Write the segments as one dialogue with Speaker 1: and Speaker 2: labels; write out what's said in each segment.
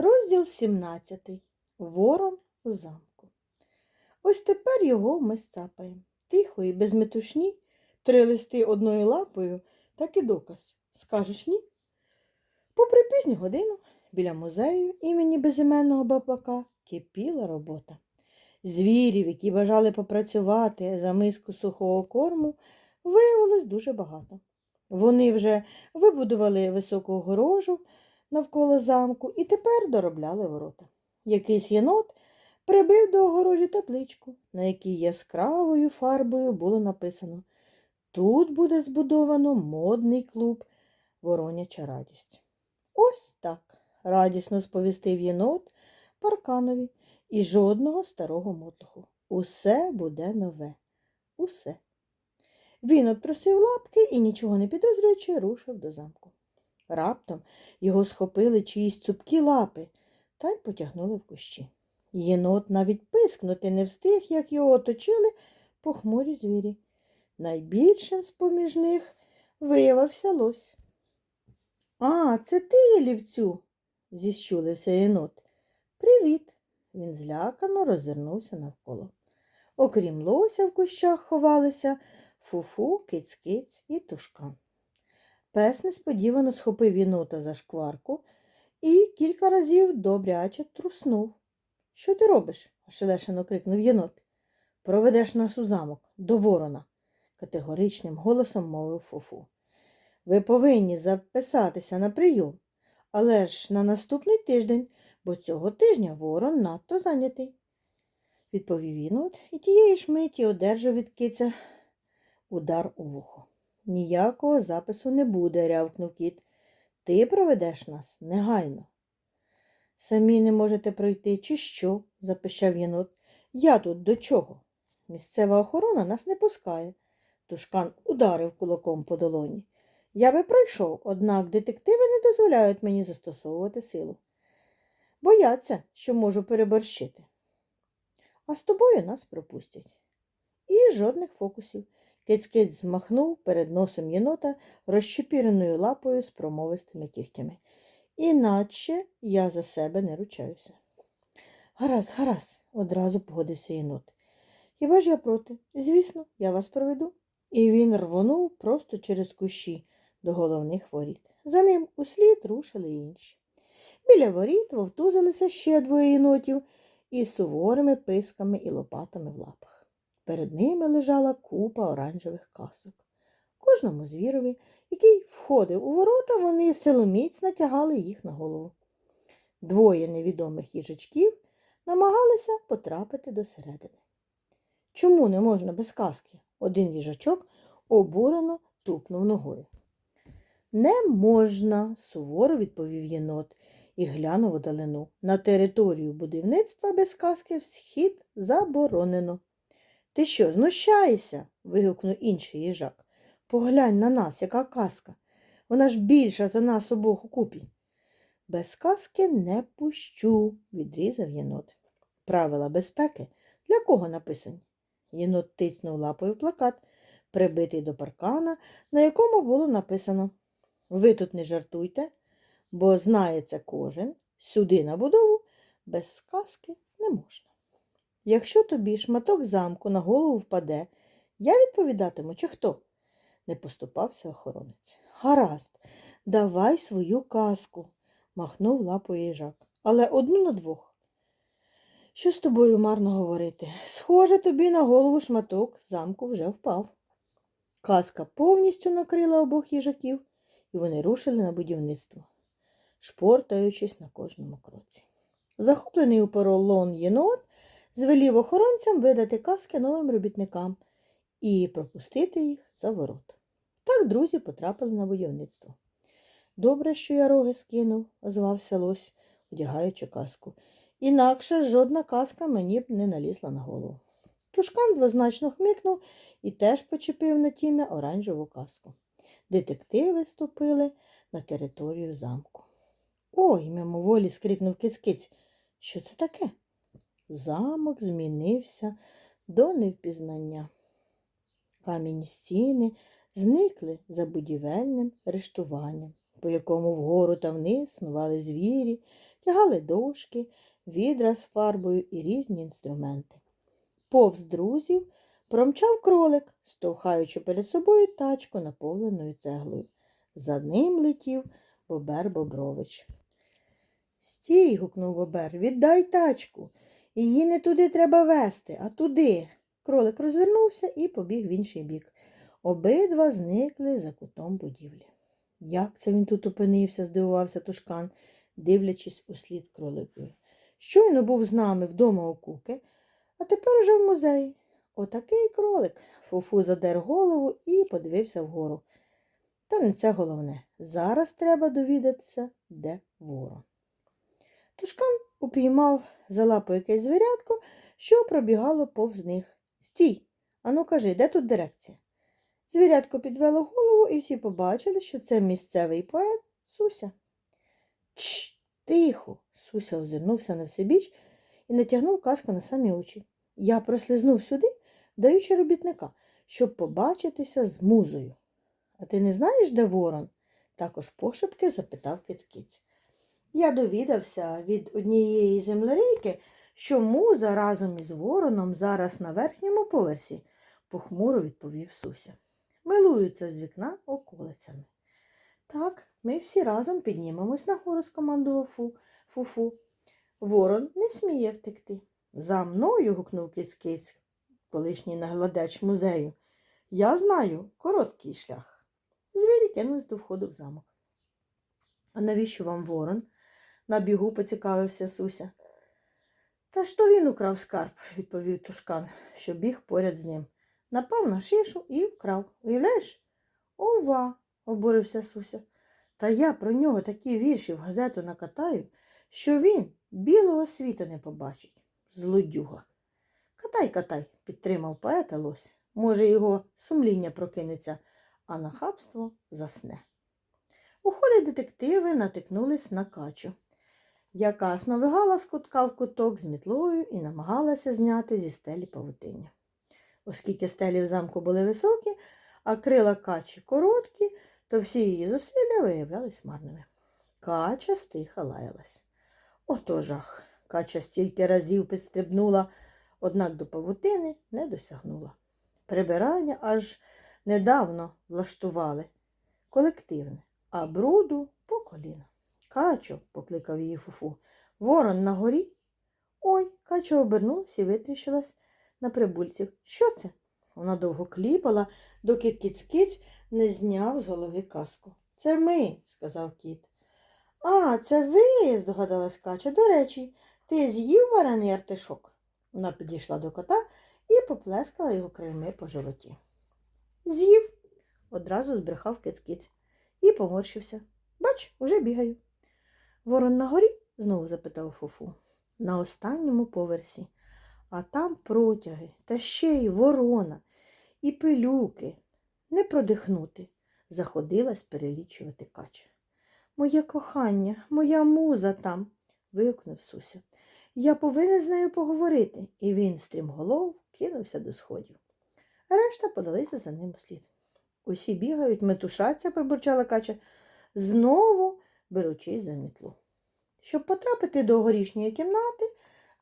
Speaker 1: Розділ 17. Ворон у замку. Ось тепер його ми сцапаємо. Тихо і без метушні, три листи одною лапою, так і доказ. Скажеш ні? Попри пізню годину, біля музею імені безіменного бабака кипіла робота. Звірів, які бажали попрацювати за миску сухого корму, виявилось дуже багато. Вони вже вибудували високу огорожу навколо замку і тепер доробляли ворота. Якийсь єнот прибив до огорожі табличку, на якій яскравою фарбою було написано Тут буде збудовано модний клуб Вороняча радість. Ось так, радісно сповістив єнот парканові і жодного старого мотлуху. Усе буде нове. Усе. Він отпросив лапки і, нічого не підозрюючи, рушив до замку. Раптом його схопили чиїсь цупкі лапи та й потягнули в кущі. Єнот навіть пискнути не встиг, як його оточили похмурі звірі. Найбільшим з поміж них виявився лось. А, це ти, лівцю, зіщулився єнот. Привіт. Він злякано роззирнувся навколо. Окрім лося в кущах ховалися фуфу, киць-киць і тушкан. Пес несподівано схопив єнота за шкварку і кілька разів добряче труснув. Що ти робиш? ошелешено крикнув єнот. Проведеш нас у замок, до ворона, категоричним голосом мовив фуфу. Ви повинні записатися на прийом, але ж на наступний тиждень, бо цього тижня ворон надто зайнятий. Відповів єнот і тієї ж миті одержав від киця удар у вухо. Ніякого запису не буде, рявкнув кіт. Ти проведеш нас негайно. Самі не можете пройти, чи що? запищав єнот. Я тут до чого? Місцева охорона нас не пускає. Тушкан ударив кулаком по долоні. Я би пройшов, однак детективи не дозволяють мені застосовувати силу. Бояться, що можу переборщити. А з тобою нас пропустять. І жодних фокусів. Киць-киць змахнув перед носом єнота розщепіреною лапою з промовистими кігтями. Іначе я за себе не ручаюся. Гаразд, гаразд, одразу погодився єнот. Хіба ж я проти? Звісно, я вас проведу. І він рвонув просто через кущі до головних воріт. За ним услід рушили інші. Біля воріт вовтузилися ще двоє єнотів із суворими писками і лопатами в лапах. Перед ними лежала купа оранжевих касок. Кожному звірові, який входив у ворота, вони силоміць натягали їх на голову. Двоє невідомих їжачків намагалися потрапити до середини. Чому не можна без каски? Один їжачок обурено тупнув ногою. Не можна, суворо відповів єнот і глянув у далину. На територію будівництва без каски всхід заборонено. Ти що, знущаєшся? вигукнув інший їжак. Поглянь на нас, яка казка. Вона ж більша за нас обох у купі. Без казки не пущу, відрізав єнот. Правила безпеки для кого написані? Єнот тицнув лапою в плакат, прибитий до паркана, на якому було написано Ви тут не жартуйте, бо знає це кожен, сюди на будову без сказки не можна. Якщо тобі шматок замку на голову впаде, я відповідатиму, чи хто? не поступався охоронець. Гаразд, давай свою казку, махнув лапою їжак, але одну на двох. Що з тобою марно говорити? Схоже, тобі на голову шматок замку вже впав. Казка повністю накрила обох їжаків, і вони рушили на будівництво, шпортаючись на кожному кроці. Захоплений у поролон єнот звелів охоронцям видати казки новим робітникам і пропустити їх за ворота. Так друзі потрапили на будівництво. Добре, що я роги скинув, озвався лось, одягаючи каску. Інакше жодна казка мені б не налізла на голову. Тушкан двозначно хмикнув і теж почепив на тім'я оранжеву каску. Детективи ступили на територію замку. Ой, мимоволі скрикнув киць-киць. Що це таке? Замок змінився до невпізнання. Кам'яні стіни зникли за будівельним рештуванням, по якому вгору та вниз снували звірі, тягали дошки, відра з фарбою і різні інструменти. Повз друзів промчав кролик, стовхаючи перед собою тачку, наповненою цеглою. За ним летів Бобер Бобрович. Стій, гукнув Бобер, віддай тачку. Її не туди треба вести, а туди. Кролик розвернувся і побіг в інший бік. Обидва зникли за кутом будівлі. Як це він тут опинився? здивувався тушкан, дивлячись у слід кроликові. Щойно був з нами вдома у куки, а тепер уже в музеї. Отакий кролик. Фуфу задер голову і подивився вгору. Та не це головне. Зараз треба довідатися, де ворон. Тушкан упіймав за лапу якесь звірятко, що пробігало повз них. Стій, ану кажи, де тут дирекція? Звірятко підвело голову, і всі побачили, що це місцевий поет Суся. Чш, тихо. Суся озирнувся на всебіч і натягнув каску на самі очі. Я прослизнув сюди, даючи робітника, щоб побачитися з музою. А ти не знаєш, де ворон? також пошепки запитав кицькиць. Я довідався від однієї землерійки, що муза разом із вороном зараз на верхньому поверсі, похмуро відповів Суся. Милуються з вікна околицями. Так, ми всі разом піднімемось нагору, скомандував Фу. Фуфу. Ворон не сміє втекти. За мною. гукнув кицькиць, колишній наглядач музею. Я знаю короткий шлях. Звірі кинулись до входу в замок. А навіщо вам ворон? На бігу поцікавився Суся. Та то він украв скарб, відповів тушкан, що біг поряд з ним. Напав на шишу і вкрав. Уявляєш? Ова, обурився Суся. Та я про нього такі вірші в газету накатаю, що він білого світу не побачить. Злодюга. Катай, катай, підтримав поета лось. Може, його сумління прокинеться, а нахабство засне. У холі детективи натикнулись на качу, яка сновигала з кутка в куток з мітлою і намагалася зняти зі стелі павутиння. Оскільки стелі в замку були високі, а крила качі короткі, то всі її зусилля виявлялись марними. Кача стиха лаялась. Ото жах. Кача стільки разів підстрибнула, однак до павутини не досягнула. Прибирання аж недавно влаштували колективне, а бруду по коліна. Качо, покликав її фуфу, ворон на горі. Ой, кача обернулась і витріщилась на прибульців. Що це? Вона довго кліпала, доки кіць-кіць не зняв з голови каску. Це ми, сказав кіт. А, це ви, здогадалась кача. До речі, ти з'їв варений артишок? Вона підійшла до кота і поплескала його крильми по животі. З'їв, одразу збрехав киць-киць і поморщився. Бач, уже бігаю. Ворон на горі? знову запитав Фуфу. На останньому поверсі, а там протяги, та ще й ворона, і пилюки. Не продихнути, заходилась перелічувати кача. Моє кохання, моя муза там, вигукнув Суся. Я повинен з нею поговорити, і він, стрімголов, кинувся до сходів. Решта подалися за ним слід. Усі бігають, метушаться, пробурчала кача, знову беручись за мітлу. Щоб потрапити до горішньої кімнати,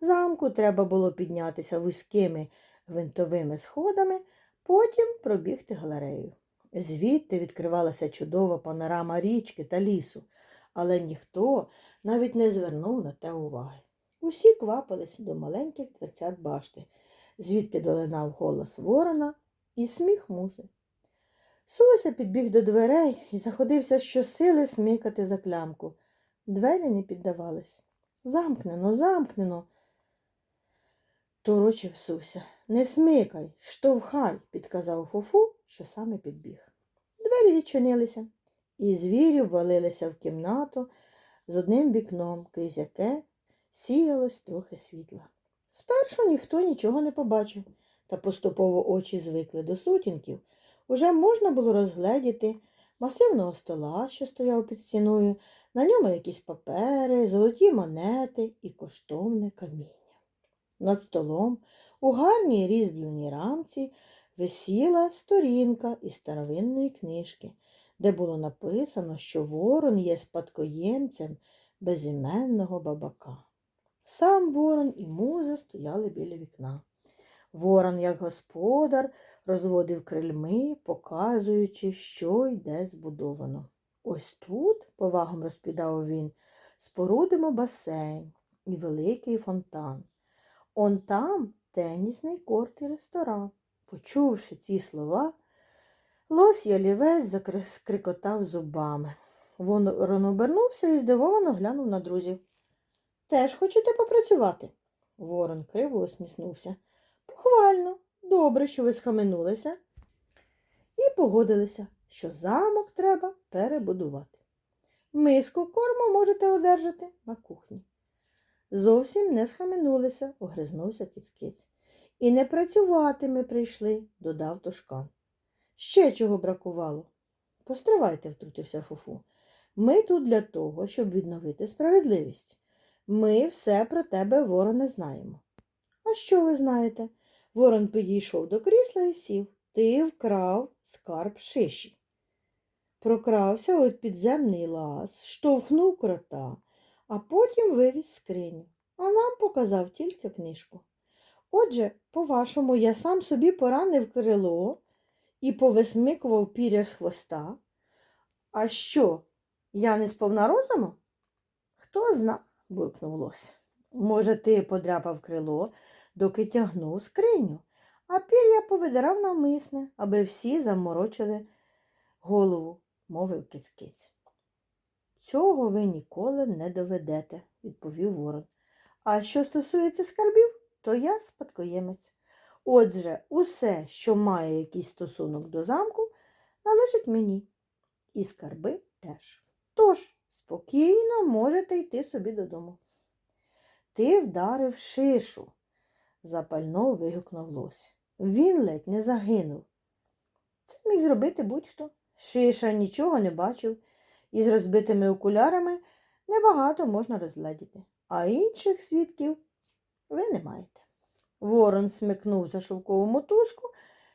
Speaker 1: замку треба було піднятися вузькими гвинтовими сходами, потім пробігти галерею. Звідти відкривалася чудова панорама річки та лісу, але ніхто навіть не звернув на те уваги. Усі квапилися до маленьких дверцят башти, звідки долинав голос ворона і сміх музи. Суся підбіг до дверей і заходився щосили смикати за клямку. Двері не піддавались. Замкнено, замкнено. Торочив Суся. Не смикай, штовхай, підказав Фуфу, що саме підбіг. Двері відчинилися, і звірі ввалилися в кімнату з одним вікном, крізь яке сіялось трохи світла. Спершу ніхто нічого не побачив, та поступово очі звикли до сутінків. Уже можна було розгледіти масивного стола, що стояв під стіною, на ньому якісь папери, золоті монети і коштовне каміння. Над столом у гарній різьбленій рамці висіла сторінка із старовинної книжки, де було написано, що ворон є спадкоємцем безіменного бабака. Сам ворон і муза стояли біля вікна. Ворон, як господар, розводив крильми, показуючи, що й де збудовано. Ось тут, повагом розповідав він, спорудимо басейн і великий фонтан. Он там тенісний корт і ресторан. Почувши ці слова, лось ялівець закрикотав зубами. Ворон обернувся і здивовано глянув на друзів. Теж хочете попрацювати? Ворон криво усміхнувся. Похвально, добре, що ви схаменулися. І погодилися, що замок треба перебудувати. Миску корму можете одержати на кухні. Зовсім не схаменулися, огризнувся кіцкиць. І не працювати ми прийшли, додав тошкан. Ще чого бракувало. Постривайте, втрутився Фуфу. Ми тут для того, щоб відновити справедливість. Ми все про тебе, вороне, знаємо. А що ви знаєте? Ворон підійшов до крісла і сів. Ти вкрав скарб шиші. Прокрався у підземний лаз, штовхнув крота, а потім вивіз скриню, а нам показав тільки книжку. Отже, по-вашому, я сам собі поранив крило і повисмикував піря з хвоста. А що, я не сповна розуму? Хто зна, буркнув лось. Може, ти подряпав крило, доки тягнув скриню, а пір'я повидирав навмисне, аби всі заморочили голову, мовив кицькиць. Цього ви ніколи не доведете, відповів ворон. А що стосується скарбів, то я спадкоємець. Отже, усе, що має якийсь стосунок до замку, належить мені. І скарби теж. Тож, спокійно можете йти собі додому. Ти вдарив шишу, запально вигукнув лось. Він ледь не загинув. Це міг зробити будь-хто. Шиша нічого не бачив, і з розбитими окулярами небагато можна розгледіти, а інших свідків ви не маєте. Ворон смикнув за шовкову мотузку,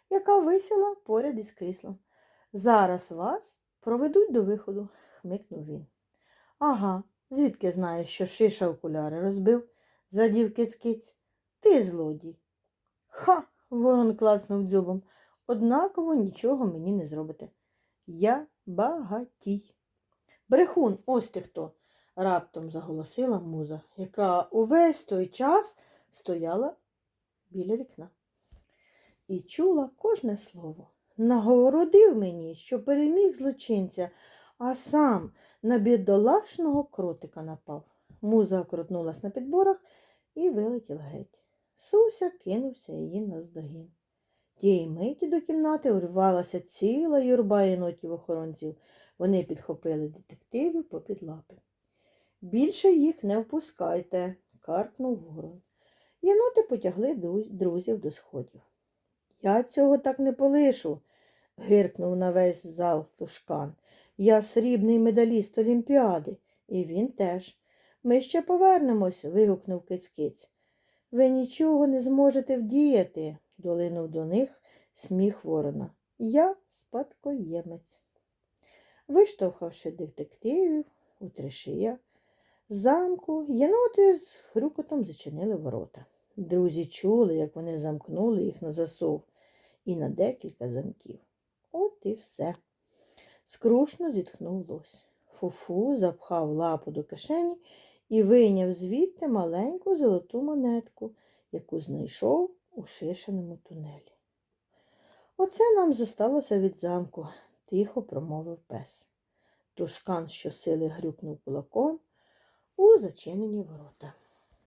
Speaker 1: яка висіла поряд із кріслом. Зараз вас проведуть до виходу, хмикнув він. Ага, звідки знаєш, що шиша окуляри розбив? задів киць-киць. Ти злодій. Ха. ворон класнув дзьобом. Однаково нічого мені не зробите. Я багатій. Брехун, ось ти хто, раптом заголосила муза, яка увесь той час стояла біля вікна. І чула кожне слово. Нагородив мені, що переміг злочинця, а сам на бідолашного кротика напав. Муза крутнулась на підборах і вилетіла геть. Суся кинувся її наздогін. Тієї миті до кімнати урвалася ціла юрба єнотів охоронців. Вони підхопили детективів попід лапи. Більше їх не впускайте, каркнув ворон. Єноти потягли друзів до сходів. Я цього так не полишу, гиркнув на весь зал тушкан. Я срібний медаліст Олімпіади, і він теж. Ми ще повернемось, вигукнув киць-киць. Ви нічого не зможете вдіяти, долинув до них сміх ворона. Я спадкоємець. Виштовхавши детективів у тришия, замку єноти з хрюкотом зачинили ворота. Друзі чули, як вони замкнули їх на засов і на декілька замків. От і все. Скрушно зітхнув лось. Фуфу запхав лапу до кишені і вийняв звідти маленьку золоту монетку, яку знайшов у шишеному тунелі. Оце нам зосталося від замку, тихо промовив пес. Тушкан щосили грюкнув кулаком у зачинені ворота.